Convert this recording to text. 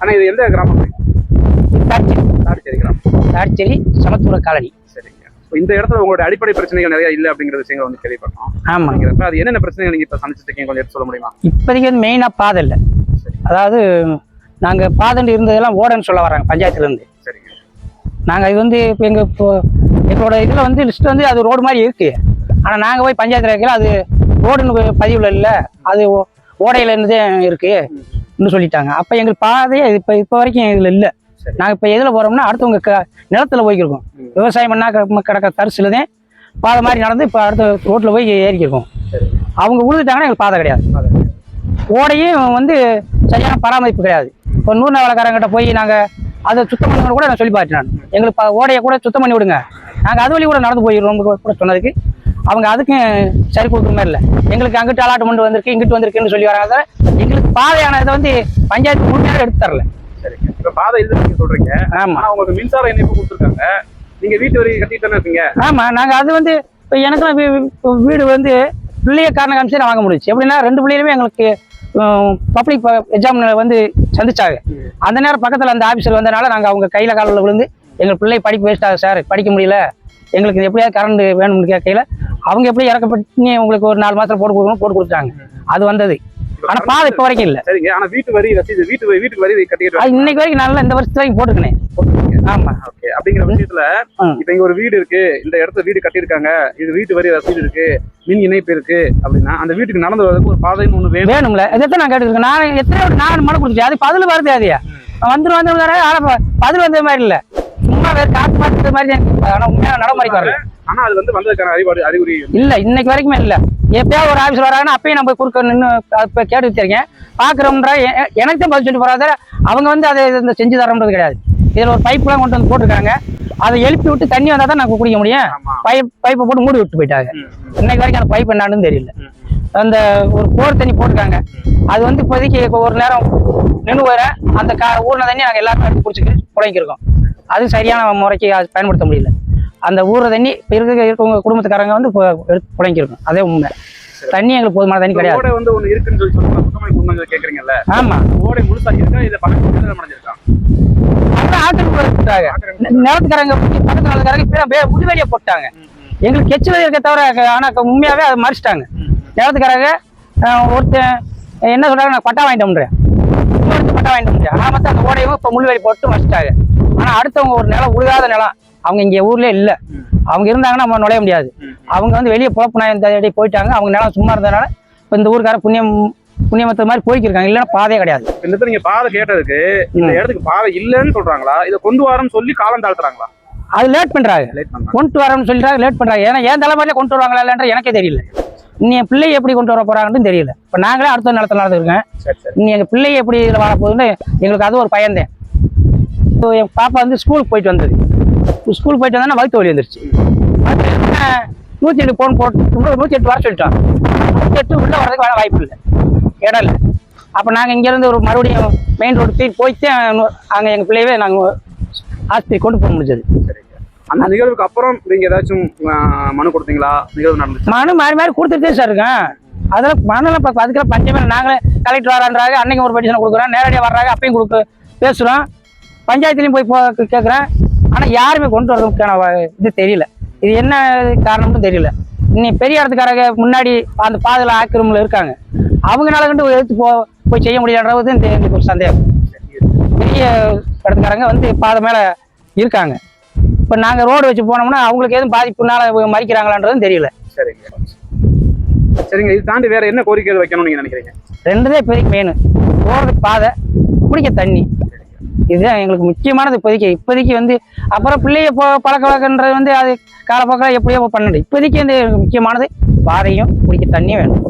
ஆனா இது எந்த கிராமம் தாட்சேரி. கிராமம். தாட்சேரி சமத்துவ காலனி. சரிங்க. இந்த இடத்துல உங்களோட அடிப்படை பிரச்சனைகள் நிறைய இல்ல அப்படிங்கிற விஷயங்களை வந்து கேள்விப்பட்டோம். ஆமாம் அப்படிங்கிறப்ப அது என்னென்ன பிரச்சனைகள் நீங்க இப்ப சந்திச்சிட்டு இருக்கீங்க? கொஞ்சம் சொல்ல முடியுமா? இப்போதைக்கு வந்து மெயினாக பாதை இல்லை. அதாவது நாங்கள் பாதண்டு இருந்ததெல்லாம் ஓடன்னு சொல்ல வராங்க பஞ்சாயத்துலேருந்து. சரிங்க. நாங்கள் இது வந்து இப்போ எங்கள் இப்போ எங்களோட இதில் வந்து லிஸ்ட் வந்து அது ரோடு மாதிரி இருக்குது ஆனால் நாங்கள் போய் பஞ்சாயத்தில் வைக்கல அது ரோடுன்னு பதிவில் இல்லை அது ஓடையில இருந்து இருக்குது இன்னும் சொல்லிட்டாங்க. அப்போ எங்களுக்கு பாதையே இப்போ இப்போ வரைக்கும் இதில் இல்லை. நாங்கள் இப்போ எதில் போகிறோம்னா அடுத்தவங்க க நிலத்தில் போய்க்கிருக்கோம். விவசாயம் பண்ணா கிடக்க தரிசில் தான் பாதை மாதிரி நடந்து இப்போ அடுத்த ரோட்டில் போய் ஏறிக்கிருக்கோம். அவங்க விழுந்துட்டாங்கன்னா எங்களுக்கு பாதை கிடையாது. ஓடையும் வந்து சரியான பராமரிப்பு கிடையாது. இப்போ நூறு வேலைக்காரங்கிட்ட போய் நாங்கள் அதை சுத்தம் பண்ண கூட நான் சொல்லி பார்த்தேன் நான் எங்களுக்கு ஓடையை கூட சுத்தம் பண்ணி விடுங்க. நாங்கள் அது வழி கூட நடந்து போயிடுறோம் கூட சொன்னதுக்கு அவங்க அதுக்கும் சரி கொடுக்குற மாதிரி இல்லை. எங்களுக்கு அங்கிட்டு அலாட்மெண்ட் வந்திருக்கு இங்கிட்டு வந்திருக்குன்னு சொல்லி வராங்க எங்களுக்கு பாதையான இதை வந்து பஞ்சாயத்து முழுமையாக எடுத்து தரல. சரிங்க. இப்ப பாதை இல்ல நீங்க சொல்றீங்க. ஆனா உங்களுக்கு மின்சார இணைப்பு கொடுத்துருக்காங்க. நீங்க வீட்டு வரி கட்டிட்டு தானே இருக்கீங்க? ஆமாம் நாங்கள் அது வந்து இப்போ இப்போ வீடு வந்து பிள்ளைய காரணம் காமிச்சு வாங்க முடிச்சு எப்படின்னா ரெண்டு பிள்ளைகளுமே எங்களுக்கு பப்ளிக் எக்ஸாம் வந்து சந்திச்சாங்க. அந்த நேரம் பக்கத்தில் அந்த ஆஃபீஸர் வந்தனால நாங்கள் அவங்க கையில் காலில் விழுந்து எங்கள் பிள்ளை படிப்பு வேஸ்ட் ஆகுது சார் படிக்க முடியல. எங்களுக்கு எப்படியாவது கரண்ட் வேணும்னு கேட்கையில அவங்க எப்படி இறக்கப்பட்டு உங்களுக்கு ஒரு நாலு மாதத்தில் போட்டு கொடுக்கணும் போட்டு கொடுத்தாங்க அது வந்தது. ஆனால் பாதை இப்போ வரைக்கும் இல்லை. சரிங்க. ஆனா வீட்டு வரி ரசீது வீட்டு வரி வீட்டுக்கு வரி கட்டிட்டு அது இன்னைக்கு வரைக்கும் நல்லா இந்த வருஷத்து வரைக்கும் போட்டுருக்கேன். ஆமாம் ஓகே. அப்படிங்கிற விஷயத்துல. இப்ப இங்க ஒரு வீடு இருக்கு. இந்த இடத்துல வீடு கட்டியிருக்காங்க. இது வீட்டு வரி ரசீது இருக்கு. மின் இணைப்பு இருக்கு அப்படின்னா அந்த வீட்டுக்கு நடந்து வரதுக்கு ஒரு பாதைன்னு ஒண்ணு வேணும். வேணும்ல. இதைத்தான் நான் கேட்டுருக்கேன் நான் எத்தனை வாட்டி நான் மனு கொடுத்துட்டேன் அது பதில் வருது அதையா வந்துடும் வந்து ஆனா பதில் வந்த மாதிரி இல்ல. சும்மா வேற காத்து மாத்துறது மாதிரி. ஆனா உண்மையான நடைமுறைக்கு வரல. ஆனா அது வந்து வந்ததுக்கான அறிவாடு அறிகுறி இல்ல இன்னைக்கு வரைக்குமே இல்ல. எப்பயாவது ஒரு ஆபீஸ் வராங்கன்னா அப்பயும் நம்ம குறுக்க நின்று இப்ப கேட்டு வச்சிருக்கேன். எ- எனக்கு தான் பதில் சொல்லிட்டு போறாத அவங்க வந்து அதை இந்த செஞ்சு தரன்றது கிடையாது. இதுல ஒரு பைப்லாம் கொண்டு வந்து போட்டிருக்காங்க. அதை எழுப்பி விட்டு தண்ணி வந்தா தான் நாங்க குடிக்க முடியும். பைப் பைப்பை போட்டு மூடி விட்டு போயிட்டாங்க. இன்னைக்கு வரைக்கும் அந்த பைப் என்னன்னு தெரியல. அந்த ஒரு போர் தண்ணி போட்டிருக்காங்க. அது வந்து இப்போதைக்கு இப்போ ஒரு நேரம் நின்று போயிட அந்த கா ஊர்ன தண்ணி நாங்கள் எல்லாருமே எடுத்து குடிச்சிட்டு புழைங்கிருக்கோம் அது சரியான முறைக்கு பயன்படுத்த முடியல. அந்த ஊர்ற தண்ணி இப்போ இருக்க இருக்கவங்க குடும்பத்துக்காரங்க வந்து புழைங்கிருக்கோம் அதே உண்மை. தண்ணி எங்களுக்கு போதுமான தண்ணி கிடையாது. ஓடை வந்து ஒண்ணு இருக்குன்னு சொல்லி குடும்பங்கள் கேக்குறீங்கல்ல? ஆமாம் ஓடை முழுசா இருக்கா? இதை பக்கத்துல அடைஞ்சிருக்கா? அதான் ஆக்கிரமிப்பு எடுத்துட்டாங்க நிலத்துக்காரங்க பக்கத்து நிலத்துக்காரங்க இப்போ முதுவெளியை போட்டாங்க. எங்களுக்கு கெச்சில் இருக்க தவிர ஆனால் உண்மையாகவே அதை மறிச்சிட்டாங்க. நிலத்துக்காரங்க ஒருத்தன் என்ன சொல்றாங்க நான் பட்டா வாங்கிட்டு இன்னொருத்தன் பட்டா வாங்கிட்டு வந்துடுறேன். ஆனால் மொத்தம் அந்த ஓடையும் இப்போ முள்வேலி போட்டு மறிச்சிட்டாங்க. ஆனால் அடுத்தவங்க ஒரு நிலம் உழுகாத நிலம். அவங்க இங்கே ஊர்லேயே இல்லை. அவங்க இருந்தாங்கன்னா நம்ம நுழைய முடியாது. அவங்க வந்து வெளியே பொழப்பு நாயம் தேடி போயிட்டாங்க. அவங்க நிலம் சும்மா இருந்ததுனால இப்போ இந்த ஊருக்கார புண்ணியம் புண்ணியமத்த மாதிரி போய்க்கிருக்காங்க. இல்லைன்னா பாதையே கிடையாது. இந்த நீங்க பாதை கேட்டதுக்கு இந்த. இடத்துக்கு பாதை இல்லைன்னு சொல்றாங்களா? இதை கொண்டு வரேன்னு சொல்லி காலம் தாழ்த்துறாங்களா? அது லேட் பண்றாங்க. கொண்டு வரேன்னு சொல்லிட்டாங்க லேட் பண்றாங்க. ஏன்னா என் தலைமையில கொண்டு வருவாங்களா இல்லைன்ற எனக்கே தெரியல. இனி என் பிள்ளையை எப்படி கொண்டு வர போறாங்கன்னு தெரியல. இப்போ நாங்களே அடுத்த நிலத்துல நடந்துருக்கேன் சரி சரி. இனி எங்க பிள்ளையை எப்படி இதில் வாழ போகுதுன்னு எங்களுக்கு அது ஒரு பயந்தேன். என் பாப்பா வந்து ஸ்கூலுக்கு போயிட்டு வந்தது. ஸ்கூலுக்கு போயிட்டு வந்தா வகுத்து வலி வந்துருச்சு. நூற்றி எட்டு போன் போட்டு நூற்றி எட்டு வர சொல்லிட்டோம். நூற்றி எட்டு உள்ள வரதுக்கு வேணா வாய்ப்பு இல்லை. இடம் இல்லை. அப்போ நாங்கள் இங்கேருந்து ஒரு மறுபடியும் மெயின் ரோடு தூக்கி போயிட்டு அங்கே எங்கள் பிள்ளையவே நாங்கள் ஆஸ்பத்திரி கொண்டு போக முடிஞ்சது. அந்த நிகழ்வுக்கு அப்புறம் நீங்க ஏதாச்சும் மனு கொடுத்தீங்களா? நிகழ்வு நடந்துச்சு. மனு மாறி மாறி கொடுத்துட்டே சார் இருக்கேன் அதெல்லாம் மனுலாம் இப்போ அதுக்கெல்லாம் பஞ்சமே. நாங்களே கலெக்டர் வரான்றாங்க அன்னைக்கு ஒரு பெட்டிஷன் கொடுக்குறோம். நேரடியாக வர்றாங்க அப்பயும் கொடுக்க பேசுகிறோம் பஞ்சாயத்துலேயும் போய் போ கேட்குறேன் ஆனால் யாருமே கொண்டு வரதுக்கான இது தெரியல. இது என்ன காரணம்னு தெரியல. இன்னி பெரிய இடத்துக்காரங்க முன்னாடி அந்த பாதையில் ஆக்கிரமில் இருக்காங்க. அவங்களால கண்டு எடுத்து போ போய் செய்ய முடியலன்றது இந்த எனக்கு ஒரு சந்தேகம். பெரிய இடத்துக்காரங்க வந்து பாதை மேலே இருக்காங்க. இப்போ நாங்கள் ரோடு வச்சு போனோம்னா அவங்களுக்கு எதுவும் பாதிப்புனால மறிக்கிறாங்களான்றதும் தெரியல. சரிங்க. சரிங்க. இது தாண்டி வேற என்ன கோரிக்கை வைக்கணும்னு நீங்க நினைக்கிறீங்க? ரெண்டுதான் இப்போதைக்கு மெயின் போகிறதுக்கு பாதை குடிக்க தண்ணி. இதுதான் எங்களுக்கு முக்கியமானது இப்போதைக்கு. இப்போதைக்கு வந்து அப்புறம் பிள்ளைய போ பழக்க வழக்கன்றது வந்து அது காலப்போக்கில் எப்படியோ பண்ணணும். இப்போதைக்கு வந்து எங்களுக்கு முக்கியமானது பாதையும் குடிக்க தண்ணியும் வேணும்.